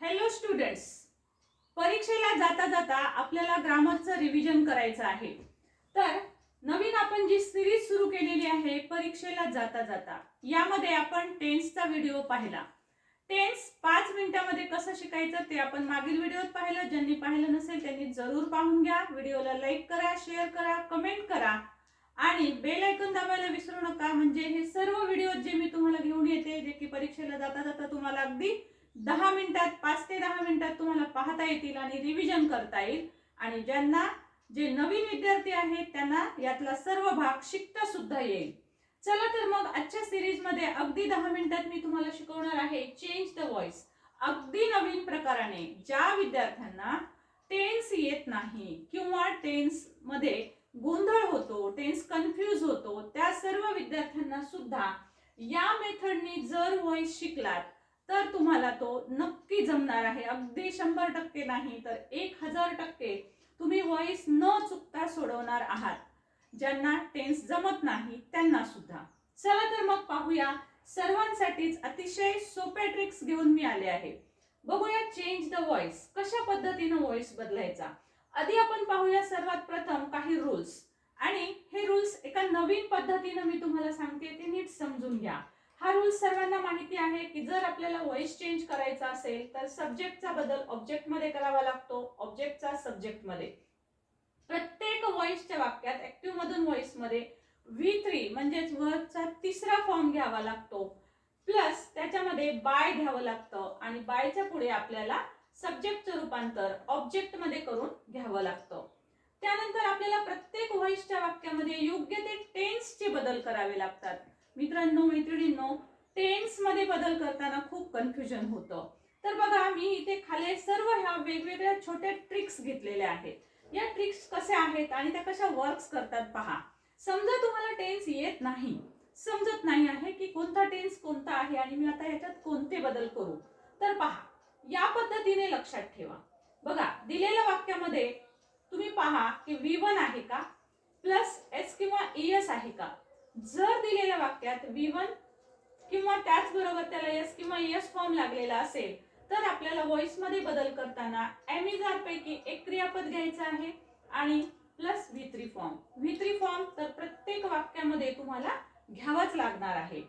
Hello students परीक्षेला जाता जाता आपल्याला ग्रामरचं रिव्हिजन करायचं आहे. तर नवीन आपण जी सिरीज सुरू केलेली आहे परीक्षेला जाता जाता यामध्ये आपण टेन्सचा व्हिडिओ पाहिला. टेन्स पाच मिनिटामध्ये कसं शिकायचं ते आपण मागील व्हिडिओत पाहिलं. ज्यांनी पाहिलं नसेल त्यांनी जरूर पाहून घ्या. व्हिडिओला लाईक करा शेअर करा कमेंट करा. आणि बेल ऐकून दाबायला विसरू नका. म्हणजे हे सर्व व्हिडिओ जे मी तुम्हाला घेऊन येते जे की परीक्षेला जाता जाता तुम्हाला अगदी दहा मिनिटात पाच ते दहा मिनिटात तुम्हाला पाहता येतील आणि रिव्हिजन करता येईल. आणि ज्यांना जे नवीन विद्यार्थी आहेत त्यांना यातला सर्व भाग शिकता सुद्धा येईल. चला तर मग आजच्या सिरीजमध्ये अगदी दहा मिनिटात मी तुम्हाला शिकवणार आहे चेंज द व्हॉइस अगदी नवीन प्रकाराने ज्या विद्यार्थ्यांना टेन्स येत नाही किंवा टेन्समध्ये गोंधळ होतो टेन्स कन्फ्यूज होतो त्या सर्व विद्यार्थ्यांना सुद्धा या मेथडनी जर व्हॉइस शिकलात तर तुम्हाला तो नक्की जमणार आहे. अगदी शंभर टक्के नाही तर एक हजार टक्के तुम्ही व्हॉइस न चुकता सोडवणार आहात. ज्यांना टेन्स जमत नाही त्यांना सुद्धा. चला तर मग पाहूया. सर्वांसाठीच अतिशय सोपे ट्रिक्स घेऊन मी आले आहे. बघूया चेंज द व्हॉइस कशा पद्धतीनं व्हॉइस बदलायचा? आधी आपण पाहूया सर्वात प्रथम काही रूल्स आणि हे रूल्स एका नवीन पद्धतीनं मी तुम्हाला सांगते ते नीट समजून घ्या. हा रूल सर्वांना माहिती आहे की जर आपल्याला व्हॉइस चेंज करायचा असेल तर सब्जेक्टचा बदल ऑब्जेक्टमध्ये करावा लागतो ऑब्जेक्टचा सब्जेक्टमध्ये. प्रत्येक व्हॉइसच्या वाक्यात ऍक्टिव्ह मधून व्हॉइसमध्ये व्ही थ्री म्हणजेच वर्कचा तिसरा फॉर्म घ्यावा लागतो. प्लस त्याच्यामध्ये बाय घ्यावं लागतं आणि बायच्या पुढे आपल्याला सब्जेक्टचं रूपांतर ऑब्जेक्टमध्ये करून घ्यावं लागतं. त्यानंतर आपल्याला प्रत्येक व्हॉइसच्या वाक्यामध्ये योग्य ते टेन्सचे बदल करावे लागतात. मित्रांनो मैत्रिणींनो टेन्समध्ये बदल करताना खूप कन्फ्युजन होतं. तर बघा मी इथे खाली सर्व ह्या वेगवेगळ्या छोट्या ट्रिक्स घेतलेल्या आहेत. या ट्रिक्स कशा आहेत आणि त्या कशा वर्क्स करतात पहा. समजा तुम्हाला टेन्स येत नाही. समजत नाही आहे की कोणता टेन्स कोणता आहे आणि मी आता याच्यात कोणते बदल करू. तर पहा या पद्धतीने लक्षात ठेवा. बघा दिलेल्या वाक्यामध्ये तुम्ही पहा की व्ही वन आहे का? प्लस एस किंवा एस आहे का? जर दिलेल्या वाक्यात विवन वन किंवा त्याचबरोबर त्याला यस किंवा यस फॉर्म लागलेला असेल तर आपल्याला व्हॉइसमध्ये बदल करताना एमिजार पैकी एक क्रियापद घ्यायचं आहे आणि plus V three form V three form तर प्रत्येक वाक्यामध्ये तुम्हाला घ्यावाच लागणार आहे.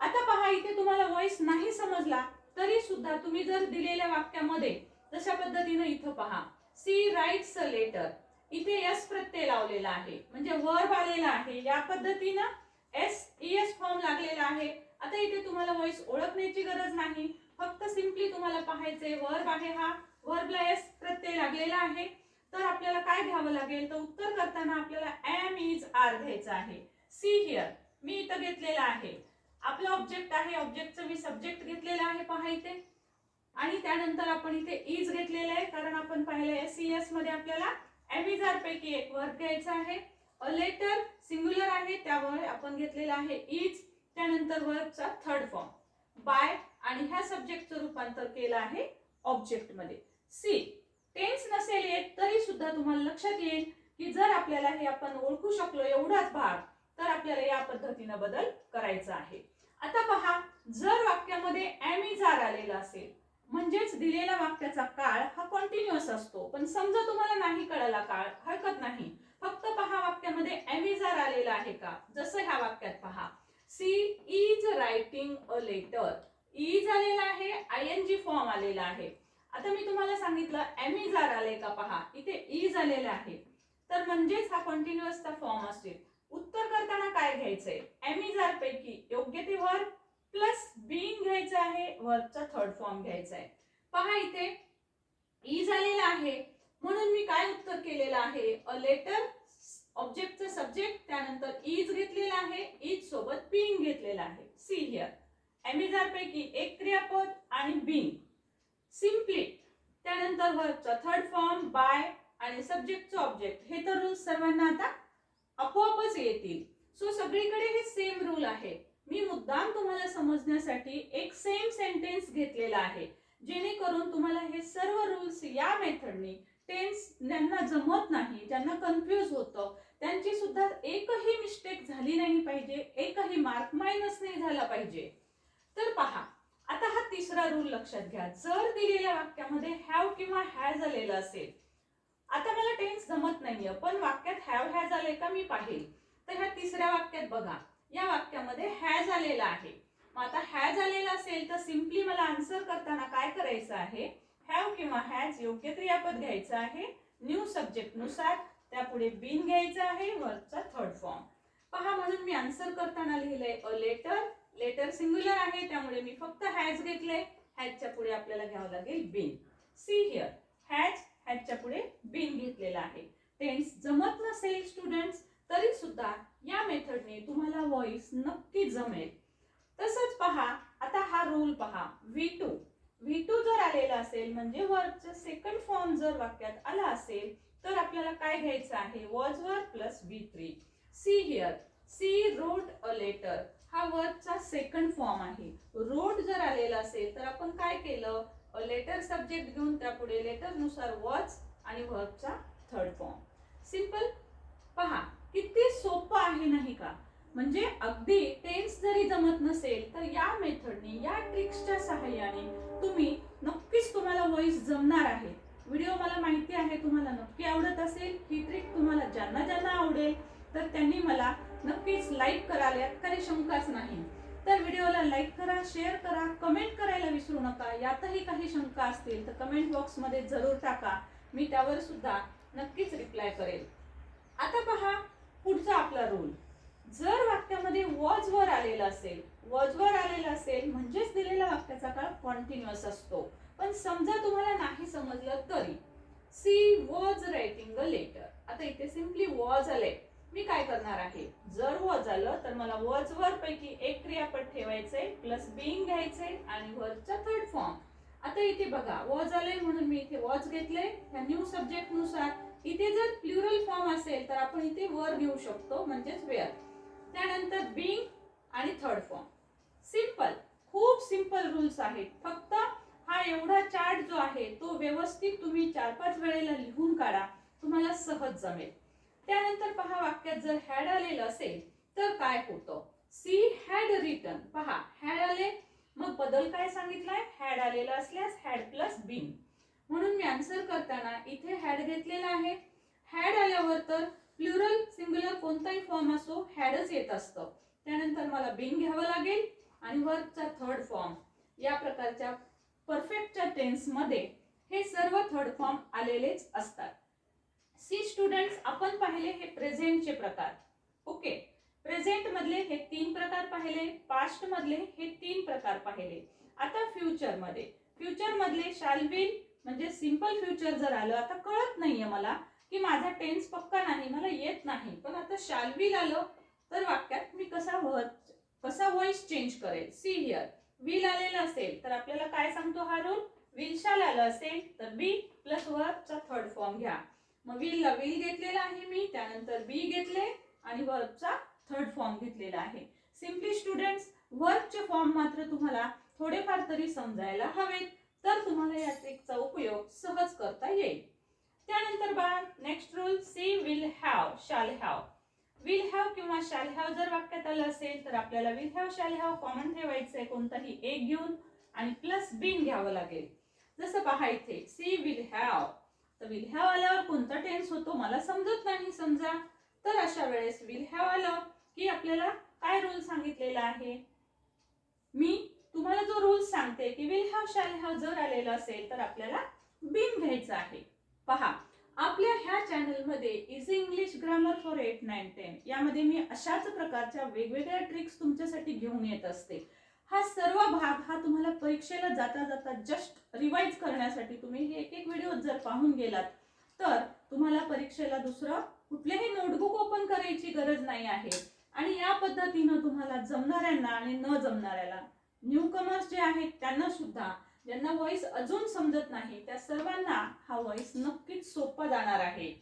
आता पहा इथे तुम्हाला व्हॉइस नाही समजला तरी सुद्धा तुम्ही जर दिलेल्या वाक्यामध्ये जशा पद्धतीनं इथं पहा. सी राईट्स अ लेटर इथे एस प्रत्यय लावलेला आहे. म्हणजे वर्ब आलेला आहे. या पद्धतीनं एस एस फॉर्म लागलेला आहे. आता इथे तुम्हाला व्हॉइस ओळखण्याची गरज नाही. फक्त सिम्पली तुम्हाला पाहायचे वर्ब आहे हा. वर्बला एस प्रत्यय लागलेला आहे. तर आपल्याला काय घ्यावं लागेल? तर उत्तर करताना आपल्याला एम इज आर घ्यायचं आहे. सी हिअर मी इथं घेतलेला आहे. आपला ऑब्जेक्ट आहे. ऑब्जेक्टचं मी सब्जेक्ट घेतलेला आहे पहा इथे. आणि त्यानंतर आपण इथे इज घेतलेलं आहे. कारण आपण पाहिलं सी एसमध्ये आपल्याला एमिजार पैकी एक वर्ग घ्यायचा आहे. अ लेटर सिंग्युलर आहे त्यामुळे आपण घेतलेला आहे इज त्यानंतर वर्गचा थर्ड फॉर्म बाय आणि ह्या सब्जेक्टचं रूपांतर केलं आहे ऑब्जेक्टमध्ये. सी टेन्स नसेल येत तरी सुद्धा तुम्हाला लक्षात येईल की जर आपल्याला हे आपण ओळखू शकलो एवढाच भाग तर आपल्याला या पद्धतीनं बदल करायचा आहे. आता पहा जर वाक्यामध्ये एमिजार आलेला असेल म्हणजेच दिलेल्या वाक्याचा काळ हा कॉन्टिन्युअस असतो. पण समजा तुम्हाला नाही कळाला काळ हरकत नाही. फक्त पहा वाक्यामध्ये एमिजार आलेला आहे का? जसं ह्या वाक्यात पहा. She is writing a letter is आलेला आहे आय एन जी फॉर्म आलेला आहे. आता मी तुम्हाला सांगितलं एमिजार आले का पहा? इथे e इज आलेला आहे. तर म्हणजेच हा कॉन्टिन्युअसचा फॉर्म असेल उत्तर करताना काय घ्यायचंय? एमिजार पैकी योग्य ते वर्ब प्लस बीइंग घ्यायचं आहे वर्बचा थर्ड फॉर्म घ्यायचा आहे. पहा इथे ई झालेला आहे. म्हणून मी काय उत्तर केलेलं आहे? अ लेटर ऑब्जेक्टचं सब्जेक्ट त्यानंतर इज घेतलेला आहे. इज सोबत बीइंग घेतलेला आहे. सी हिअर एमिजार पैकी एक क्रियापद आणि बीइंग सिम्पली त्यानंतर वर्बचा थर्ड फॉर्म बाय आणि सब्जेक्टचं ऑब्जेक्ट हे तर रूल सर्वांना आता आपोआपच येतील. सो सगळीकडे हे सेम रूल आहे. मी मुद्दाम तुम्हाला समजण्यासाठी एक सेम सेंटेन्स घेतलेला आहे. जेणेकरून तुम्हाला हे सर्व रूल्स या मेथडने टेन्स ज्यांना जमत नाही ज्यांना कन्फ्युज होतं त्यांची सुद्धा एकही मिस्टेक झाली नाही पाहिजे एकही मार्क मायनस नाही झाला पाहिजे. तर पहा आता हा तिसरा रूल लक्षात घ्या. जर दिलेल्या वाक्यामध्ये हॅव किंवा हॅज आलेलं असेल आता मला टेन्स जमत नाहीये पण वाक्यात हॅव हॅज आले का मी पाहिल. तर ह्या तिसऱ्या वाक्यात बघा. या वाक्यामध्ये हॅज आलेला आहे. मग आता हॅज आलेला असेल तर सिम्पली मला आन्सर करताना काय करायचं आहे? हॅव किंवा हॅज योग्य क्रियापद घ्यायचं आहे. न्यू सब्जेक्टनुसार त्यापुढे बीन घ्यायचं आहे. वरचा थर्ड फॉर्म. पहा म्हणून मी आन्सर करताना लिहिलंय अ लेटर लेटर सिंग्युलर आहे त्यामुळे मी फक्त हॅज घेतले हॅजच्या पुढे आपल्याला घ्यावं लागेल बीन सी हिअर. हॅज हॅजच्या पुढे बीन घेतलेला आहे. टेन्स जमत नसेल स्टुडंट्स तरी सुद्धा या मेथडने तुम्हाला व्हॉइस नक्की जमेल. तसंच पहा आता हा रूल पहा. व्ही टू व्ही टू जर आलेला असेल म्हणजे वर्कचं सेकंड फॉर्म जर वाक्यात आला असेल तर आपल्याला काय घ्यायचं आहे? वॉज वर plus V three see here she wrote a letter हा वर्कचा सेकंड फॉर्म आहे. रोड जर आलेला असेल तर आपण काय केलं? अ लेटर सब्जेक्ट घेऊन त्यापुढे लेटरनुसार वॉच आणि वर्कचा थर्ड फॉर्म सिंपल पहा. किती सोपं आहे नाही का? म्हणजे अगदी टेन्स जरी जमत नसेल तर या मेथडने या ट्रिक्सच्या सहाय्याने तुम्ही नक्कीच तुम्हाला व्हॉइस जमणार आहे. व्हिडिओ मला माहिती आहे तुम्हाला नक्की आवडत असेल. ही ट्रिक तुम्हाला ज्यांना ज्यांना आवडेल तर त्यांनी मला नक्कीच लाईक कराल्यात काही शंकाच नाही. तर व्हिडिओला लाईक करा शेअर करा कमेंट करायला विसरू नका. यातही काही शंका असतील तर कमेंट बॉक्समध्ये जरूर टाका. मी त्यावर सुद्धा नक्कीच रिप्लाय करेल. आता पहा पुढचा आपला रूल. जर वाक्यामध्ये वॉज वर आलेलं असेल वॉज वर आलेलं असेल म्हणजेच दिलेला वाक्याचा काळ कॉन्टिन्युअस असतो. पण समजा तुम्हाला नाही समजलं तरी she was writing a letter. आता इथे सिम्पली वॉज आले मी काय करणार आहे? जर वॉज आलं तर मला वॉज वर पैकी एक क्रियापद ठेवायचंय प्लस बिंग घ्यायचंय आणि वरचा थर्ड फॉर्म आता इथे बघा वॉज आलंय म्हणून मी इथे वॉज घेतलंय. ह्या न्यू सब्जेक्टनुसार इथे जर प्लुरल फॉर्म असेल तर आपण इथे वर घेऊ शकतो म्हणजेच वेअर. त्यानंतर बिंग आणि थर्ड फॉर्म. सिंपल खूप सिंपल रूल्स आहेत. फक्त हा एवढा चार्ट जो आहे तो व्यवस्थित तुम्ही चार पाच वेळेला लिहून काढा तुम्हाला सहज जमेल. त्यानंतर पहा वाक्यात जर हॅड आलेलं असेल तर काय होतं? सी हॅड रिटर्न पहा हॅड आले मग बदल काय सांगितलाय? हॅड आलेला असल्यास हॅड प्लस बीन म्हणून मी आन्सर करताना इथे हॅड घेतलेला आहे. हॅड आल्यावर तर प्लुरल सिंग्युलर कोणताही फॉर्म असो हॅडच येत असतं. त्यानंतर मला बिन घ्यावं लागेल आणि वर्कचा थर्ड फॉर्म या प्रकारच्या परफेक्टच्या टेन्समध्ये हे सर्व थर्ड फॉर्म आलेलेच असतात. सी स्टुडंट्स आपण पाहिले हे प्रेझेंटचे प्रकार. ओके प्रेझेंट मधले हे तीन प्रकार पाहिले. पास्ट मधले हे तीन प्रकार पाहिले. आता फ्युचरमध्ये. फ्युचर मधले शाल विल म्हणजे सिंपल फ्युचर जर आलं आता कळत नाहीये मला की माझा टेन्स पक्का नाही मला येत नाही. पण आता शाल आलं तर वाक्यात मी कसा व- कसा व्हॉइस चेंज करेल? सी हिअर विल आलेलं असेल तर आपल्याला काय सांगतो हा रूल विल शाल आलं असेल तर बी प्लस वर्कचा थर्ड फॉर्म घ्या. मग विल विल घेतलेला आहे मी त्यानंतर बी घेतले आणि वर्कचा थर्ड फॉर्म घेतलेला आहे. सिम्पली स्टुडंट्स वर्कचे फॉर्म मात्र तुम्हाला थोडेफार तरी समजायला हवेत. तर तुम्हाला या ट्रिकचा उपयोग सहज करता येईल. त्यानंतर बाळ next rule she will have shall have will have किंवा शाल हॅव जर वाक्यात आलं असेल तर आपल्याला will have shall have common आहे कोणताही एक घेऊन आणि प्लस बिन घ्यावं लागेल. जसं पहा इथे सी विल हॅव तर विल हॅव आल्यावर कोणता टेन्स होतो मला समजत नाही समजा. तर अशा वेळेस विल हॅव आलं की आपल्याला काय रूल सांगितलेला आहे? मी तुम्हाला जो रूल सांगते की विल हॅव शॅल हॅव जर आलेलं असेल तर आपल्याला बीन घ्यायचं आहे. पहा आपल्या ह्या चॅनलमध्ये easy English grammar for eight nine ten यामध्ये मी अशाच प्रकारच्या वेगवेगळ्या ट्रिक्स तुमच्यासाठी घेऊन येत असते. हा सर्व भाग हा तुम्हाला परीक्षेला जाता जाता जस्ट रिवाइज करण्यासाठी तुम्ही हे एक एक व्हिडिओ जर पाहून गेलात तर तुम्हाला परीक्षेला दुसरं कुठलेही नोटबुक ओपन करायची गरज नाही आहे. आणि या पद्धतीनं तुम्हाला जमणाऱ्यांना आणि न जमणाऱ्याला न्यू कमर्स जे आहेत त्यांना सुद्धा ज्यांना व्हॉइस अजून समजत नाही त्या सर्वांना हा व्हॉइस नक्कीच सोपा जाणार आहे.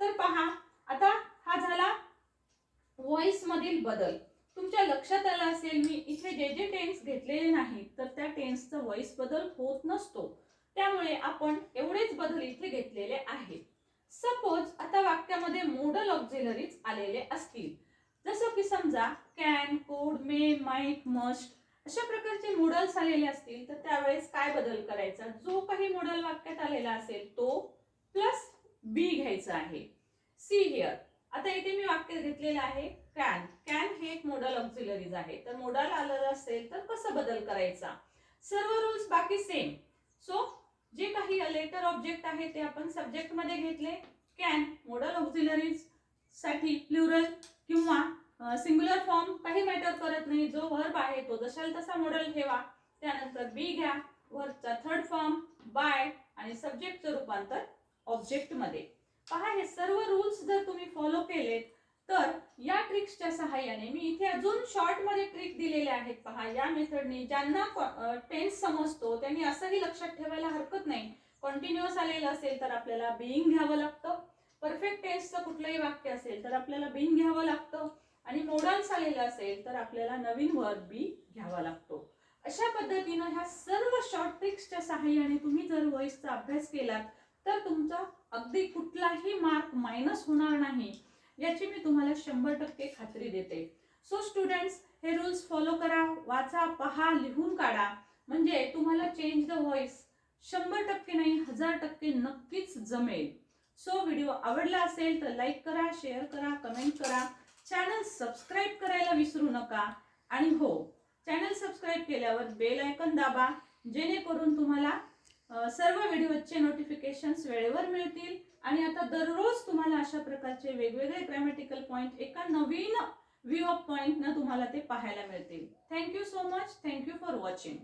तर पहा आता हा झाला व्हॉइस मधील बदल. तुमच्या लक्षात आला असेल मी इथे जे जे टेन्स घेतलेले नाहीत तर त्या टेन्सचा व्हॉइस बदल होत नसतो. त्यामुळे आपण एवढेच बदल इथे घेतलेले आहेत. सपोज आता वाक्यामध्ये मोडल ऑक्झिलरीज आलेले असतील. जसं की समजा can could may might must अशा प्रकारचे नूडल्स आलेले असतील तर त्यावेळेस काय बदल करायचा? जो काही मॉडल वाक्यात आलेला असेल तो प्लस बी घ्यायचा आहे. सी हिअर आता इथे मी वाक्य घेतलेलं आहे कॅन कॅन हे एक मॉडल ऑक्झिलरीज आहे. तर मॉडल आलेलं असेल तर कसं बदल करायचा? सर्व रूल्स बाकी सेम सो जे काही लेटर ऑब्जेक्ट आहे ते आपण सब्जेक्टमध्ये घेतले. कॅन मॉडल ऑक्झिलरीजसाठी प्लुरल किंवा सिंग्युलर फॉर्म काही मॅटर करत नाही. जो वर्ब आहे तो जशाल तसा मॉडेल ठेवा. त्यानंतर बी घ्या. व्हर्बचा थर्ड फॉर्म बाय आणि सब्जेक्टचं रूपांतर ऑब्जेक्टमध्ये पहा हे सर्व रूल्स जर तुम्ही फॉलो केलेत तर या ट्रिक्सच्या सहाय्याने मी इथे अजून शॉर्टमध्ये ट्रिक दिलेले आहेत. पहा या मेथडने ज्यांना टेन्स समजतो त्यांनी असंही लक्षात ठेवायला हरकत नाही. कॉन्टिन्युअस आलेलं असेल तर आपल्याला बिईंग घ्यावं लागतं. परफेक्ट टेन्सचं कुठलंही वाक्य असेल तर आपल्याला बिईंग घ्यावं लागतं. आणि मोडल्स आलेला असेल तर आपल्याला नवीन वर्ब बी घ्यावा लागतो. अशा पद्धतीनं ह्या सर्व शॉर्ट ट्रिक्सच्या सहाय्याने तुम्ही जर व्हॉइसचा अभ्यास केलात तर तुमचा अगदी कुठलाही मार्क मायनस होणार नाही याची मी तुम्हाला शंभर टक्के खात्री देते. सो स्टुडंट्स हे रूल्स फॉलो करा वाचा पहा लिहून काढा. म्हणजे तुम्हाला चेंज द व्हॉइस शंभर टक्के नाही हजार टक्के नक्कीच जमेल. सो व्हिडिओ आवडला असेल तर लाईक करा शेअर करा कमेंट करा. चॅनल सबस्क्राईब करायला विसरू नका. आणि हो चॅनल सबस्क्राईब केल्यावर बेल आयकन दाबा जेणेकरून तुम्हाला सर्व व्हिडिओचे नोटिफिकेशन्स वेळेवर मिळतील. आणि आता दररोज तुम्हाला अशा प्रकारचे वेगवेगळे ग्रॅमॅटिकल पॉईंट एका नवीन व्ह्यू ऑफ पॉईंटनं न तुम्हाला ते पाहायला मिळतील. Thank you so much thank you for watching